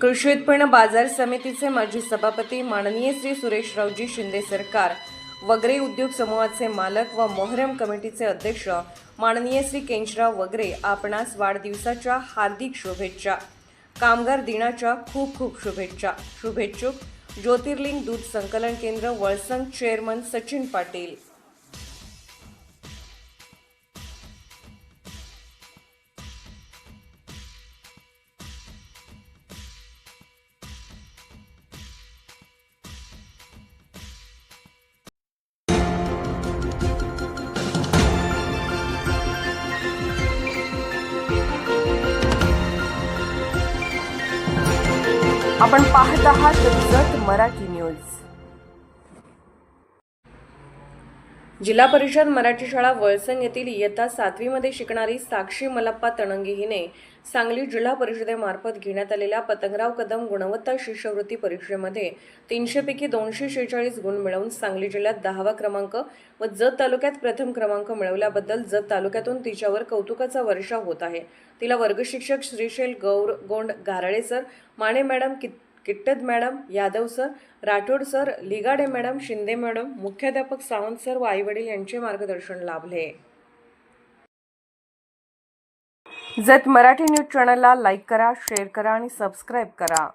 कृषी उत्पन्न बाजार समितीचे माजी सभापती माननीय श्री सुरेशरावजी शिंदे सरकार वगैरे उद्योग समूहाचे मालक व मोहरम कमिटीचे अध्यक्ष माननीय श्री केंचराव वगैरे आपणास वाढदिवसाच्या हार्दिक शुभेच्छा कामगार दिनाच्या खूप खूप शुभेच्छा. शुभेच्छुक ज्योतिर्लिंग दूध संकलन केंद्र वळसंग चेअरमन सचिन पाटील. आपण पाहत आहात जत मराठी न्यूज. जिल्हा परिषद मराठी शाळा वळसंग येथील इयत्ता सातवीमध्ये शिकणारी साक्षी मलप्पा तणंगी हिने सांगली जिल्हा परिषदेमार्फत घेण्यात आलेल्या पतंगराव कदम गुणवत्ता शिष्यवृत्ती परीक्षेमध्ये तीनशेपैकी दोनशे शेहेचाळीस गुण मिळवून सांगली जिल्ह्यात दहावा क्रमांक व जत तालुक्यात प्रथम क्रमांक मिळवल्याबद्दल जत तालुक्यातून तिच्यावर कौतुकाचा वर्षाव होत आहे. तिला वर्गशिक्षक श्रीशैल गौर गोंड गाराळे सर माने मॅडम कित किट्टद madam Yadav sir Rathod sir Ligade madam Shinde madam मुख्याध्यापक सावंत सर व आईवडील यांचे मार्गदर्शन लाभले. जत मराठी न्यूज चॅनलला लाईक करा शेअर करा आणि सबस्क्राईब करा.